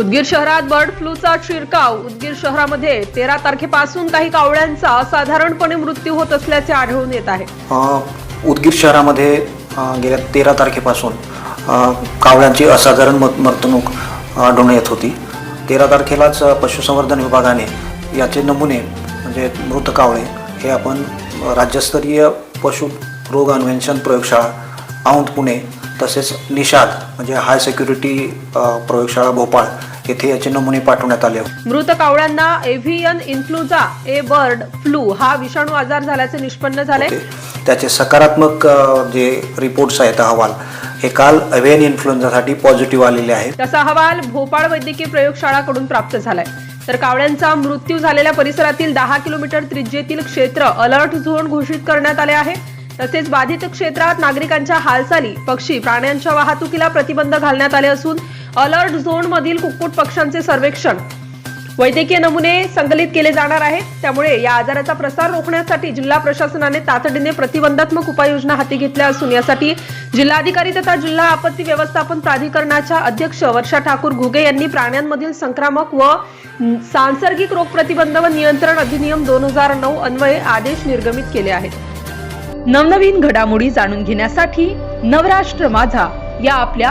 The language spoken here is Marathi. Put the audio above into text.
उदगीर शहरात बर्ड फ्लूचा शिरकाव. उदगीर शहरामध्ये तेरा तारखेपासून काही कावळ्यांचा साधारणपणे मृत्यू होत असल्याचे आढळून येत आहे. उदगीर शहरामध्ये गेल्या तेरा तारखेपासून कावळ्यांची असाधारण मत मर्तणूक आढळून येत होती. तेरा तारखेलाच पशुसंवर्धन विभागाने याचे नमुने म्हणजे मृत कावळे हे आपण राज्यस्तरीय पशु रोग अन्वेषण प्रयोगशाळा औंध पुणे तसेच निषाद म्हणजे हाय सिक्युरिटी प्रयोगशाळा भोपाळ येथे याचे नमुने पाठवण्यात आले मृत कावळ्यांना एव्हियन इन्फ्लुझा ए बर्ड फ्लू हा विषाणू आजार झाल्याचे निष्पन्न झाले. त्याचे सकारात्मक जे रिपोर्ट्स आहेत अहवाल हे काल अव्हियन इन्फ्लुएन्झासाठी पॉझिटिव्ह आलेले आहेत. त्याचा अहवाल भोपाळ वैद्यकीय प्रयोगशाळाकडून प्राप्त झालाय. तर कावळ्यांचा मृत्यू झालेल्या परिसरातील दहा किलोमीटर त्रिज्येतील क्षेत्र अलर्ट झोन घोषित करण्यात आले आहे. तसेच बाधित क्षेत्रात नागरिकांच्या हालचाली पक्षी प्राण्यांच्या वाहतुकीला प्रतिबंध घालण्यात आले असून अलर्ट झोन मधील कुक्कुट पक्ष्यांचे सर्वेक्षण. वैद्यकीय नमुने संकलित केले जाणार आहेत. त्यामुळे या आजाराचा प्रसार रोखण्यासाठी जिल्हा प्रशासनाने तातडीने प्रतिबंधात्मक उपाययोजना हाती घेतल्या असून यासाठी जिल्हाधिकारी तथा जिल्हा आपत्ती व्यवस्थापन प्राधिकरणाच्या अध्यक्ष वर्षा ठाकूर घुगे यांनी प्राण्यांमधील संक्रामक व सांसर्गिक रोग प्रतिबंध व नियंत्रण अधिनियम दोन हजार नऊ अन्वये आदेश निर्गमित केले आहेत. नवनवीन घडामोडी जाणून घेण्यासाठी नवराष्ट्र माझा या आपल्या